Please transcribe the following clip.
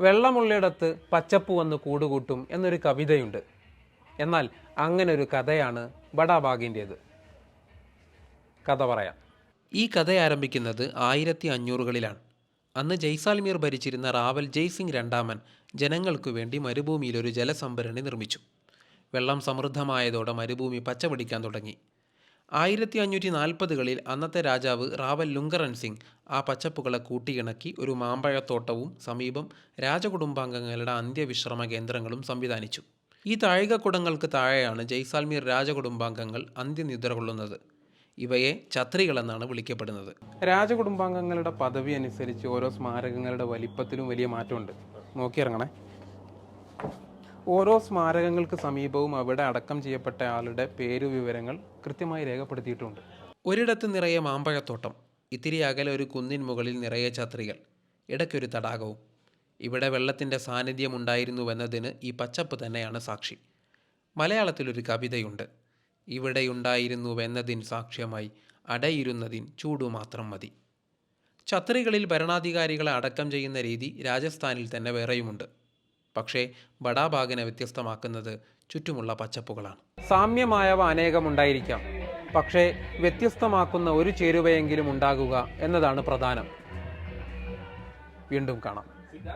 വെള്ളമുള്ളിടത്ത് പച്ചപ്പ് വന്ന് കൂടുകൂട്ടും എന്നൊരു കവിതയുണ്ട്. എന്നാൽ അങ്ങനെ ഒരു കഥയാണ് ബഡാബാഗിന്റേത് കഥ പറയാം. ഈ കഥ ആരംഭിക്കുന്നത് ആയിരത്തി അഞ്ഞൂറുകളിലാണ് അന്ന് ജയ്സാൽമീർ ഭരിച്ചിരുന്ന റാവൽ ജയ്സിംഗ് രണ്ടാമൻ ജനങ്ങൾക്കു വേണ്ടി മരുഭൂമിയിൽ ഒരു ജലസംഭരണി നിർമ്മിച്ചു. വെള്ളം സമൃദ്ധമായതോടെ മരുഭൂമി പച്ചപിടിക്കാൻ തുടങ്ങി. ആയിരത്തി അഞ്ഞൂറ്റി നാൽപ്പതുകളിൽ അന്നത്തെ രാജാവ് റാവൽ ലുങ്കറൻ സിംഗ് ആ പച്ചപ്പുകളെ കൂട്ടിയിണക്കി ഒരു മാമ്പഴത്തോട്ടവും സമീപം രാജകുടുംബാംഗങ്ങളുടെ അന്ത്യവിശ്രമ കേന്ദ്രങ്ങളും സംവിധാനിച്ചു. ഈ താഴികക്കുടങ്ങൾക്ക് താഴെയാണ് ജയ്സാൽമീർ രാജകുടുംബാംഗങ്ങൾ അന്ത്യനിദ്ര കൊള്ളുന്നത്. ഇവയെ ഛത്രികളെന്നാണ് വിളിക്കപ്പെടുന്നത്. രാജകുടുംബാംഗങ്ങളുടെ പദവി അനുസരിച്ച് ഓരോ സ്മാരകങ്ങളുടെ വലിപ്പത്തിലും വലിയ മാറ്റമുണ്ട്. നോക്കിയിറങ്ങണേ. ഓരോ സ്മാരകങ്ങൾക്ക് സമീപവും അവിടെ അടക്കം ചെയ്യപ്പെട്ട ആളുടെ പേരു വിവരങ്ങൾ കൃത്യമായി രേഖപ്പെടുത്തിയിട്ടുണ്ട്. ഒരിടത്ത് നിറയെ മാമ്പഴത്തോട്ടം ഇത്തിരി അകലെ ഒരു കുന്നിൻ മുകളിൽ നിറയെ ഛത്രികൾ ഇടയ്ക്കൊരു തടാകവും. ഇവിടെ വെള്ളത്തിന്റെ സാന്നിധ്യം ഉണ്ടായിരുന്നുവെന്നതിന് ഈ പച്ചപ്പ് തന്നെയാണ് സാക്ഷി. മലയാളത്തിലൊരു കവിതയുണ്ട് ഇവിടെയുണ്ടായിരുന്നുവെന്നതിൻ സാക്ഷ്യമായി അടയിരുന്നതിൻ ചൂടു മാത്രം മതി ഛത്രികളിൽ ഭരണാധികാരികളെ അടക്കം ചെയ്യുന്ന രീതി രാജസ്ഥാനിൽ തന്നെ വേറെയുമുണ്ട്. പക്ഷേ ബഡാബാഗിനെ വ്യത്യസ്തമാക്കുന്നത് ചുറ്റുമുള്ള പച്ചപ്പുകളാണ്. സാമ്യമായവ അനേകമുണ്ടായിരിക്കാം പക്ഷേ വ്യത്യസ്തമാക്കുന്ന ഒരു ചേരുവയെങ്കിലും ഉണ്ടാകുക എന്നതാണ് പ്രധാനം. വീണ്ടും കാണാം.